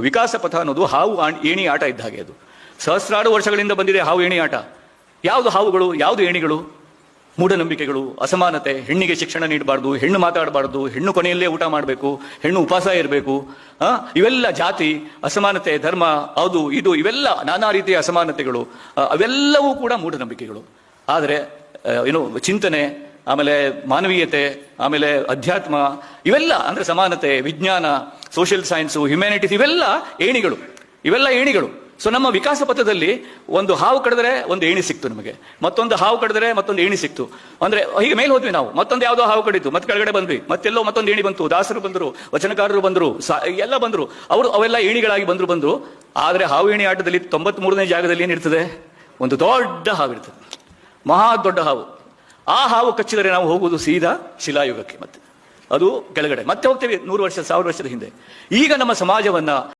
ವಿಕಾಸ ಪಥ ಅನ್ನೋದು ಹಾವು ಏಣಿ ಆಟ ಇದ್ದ ಹಾಗೆ ಅದು. ಸಹಸ್ರಾರು ವರ್ಷಗಳಿಂದ ಬಂದಿದೆ ಹಾವು, ಏಣಿ ಆಟ. ಯಾವುದು ಹಾವುಗಳು, ಯಾವುದು ಏಣಿಗಳು? ಮೂಢನಂಬಿಕೆಗಳು, ಅಸಮಾನತೆ, ಹೆಣ್ಣಿಗೆ ಶಿಕ್ಷಣ ನೀಡಬಾರ್ದು, ಹೆಣ್ಣು ಮಾತಾಡಬಾರ್ದು, ಹೆಣ್ಣು ಕೊನೆಯಲ್ಲೇ ಊಟ ಮಾಡಬೇಕು, ಹೆಣ್ಣು ಉಪವಾಸ ಇರಬೇಕು ಇವೆಲ್ಲ ಜಾತಿ, ಅಸಮಾನತೆ, ಧರ್ಮ, ಅದು, ಇದು, ಇವೆಲ್ಲ ನಾನಾ ರೀತಿಯ ಅಸಮಾನತೆಗಳು. ಅವೆಲ್ಲವೂ ಕೂಡ ಮೂಢನಂಬಿಕೆಗಳು. ಆದರೆ ಏನು, ಚಿಂತನೆ ಆಮೇಲೆ ಮಾನವೀಯತೆ, ಆಮೇಲೆ ಅಧ್ಯಾತ್ಮ, ಇವೆಲ್ಲ ಅಂದ್ರೆ ಸಮಾನತೆ, ವಿಜ್ಞಾನ ಸೋಷಿಯಲ್ ಸೈನ್ಸು ಹ್ಯುಮ್ಯಾನಿಟೀಸ್ ಇವೆಲ್ಲ ಏಣಿಗಳು. ಇವೆಲ್ಲ ಏಣಿಗಳು. ಸೊ ನಮ್ಮ ವಿಕಾಸ ಪಥದಲ್ಲಿ ಒಂದು ಹಾವು ಕಡಿದ್ರೆ ಒಂದು ಏಣಿ ಸಿಕ್ತು ನಮಗೆ. ಮತ್ತೊಂದು ಹಾವು ಕಡಿದ್ರೆ ಮತ್ತೊಂದು ಏಣಿ ಸಿಕ್ತು. ಅಂದ್ರೆ ಹೀಗೆ ಮೇಲೆ ಹೋದ್ವಿ ನಾವು. ಮತ್ತೊಂದು ಯಾವುದೋ ಹಾವು ಕಡಿತು. ಮತ್ತೆ ಕೆಳಗಡೆ ಬಂದ್ವಿ. ಮತ್ತೆಲ್ಲೋ ಮತ್ತೊಂದು ಏಣಿ ಬಂತು. ದಾಸರು ಬಂದರು, ವಚನಕಾರರು ಬಂದರು ಎಲ್ಲ ಬಂದರು. ಅವರು ಅವೆಲ್ಲ ಏಣಿಗಳಾಗಿ ಬಂದರು ಬಂದರು. ಆದರೆ ಹಾವು ಏಣಿ ಆಟದಲ್ಲಿ ತೊಂಬತ್ ಮೂರನೇ ಜಾಗದಲ್ಲಿ ಏನಿರ್ತದೆ? ಒಂದು ದೊಡ್ಡ ಹಾವು ಇರ್ತದೆ ಮಹಾ ದೊಡ್ಡ ಹಾವು. ಆ ಹಾವು ಕಚ್ಚಿದರೆ ನಾವು ಹೋಗುವುದು ಸೀದಾ ಶಿಲಾಯುಗಕ್ಕೆ ಮತ್ತೆ. ಅದು ಕೆಳಗಡೆ. ಮತ್ತೆ ಹೋಗ್ತೇವೆ ನೂರು ವರ್ಷ, ಸಾವಿರ ವರ್ಷದ ಹಿಂದೆ. ಈಗ ನಮ್ಮ ಸಮಾಜವನ್ನ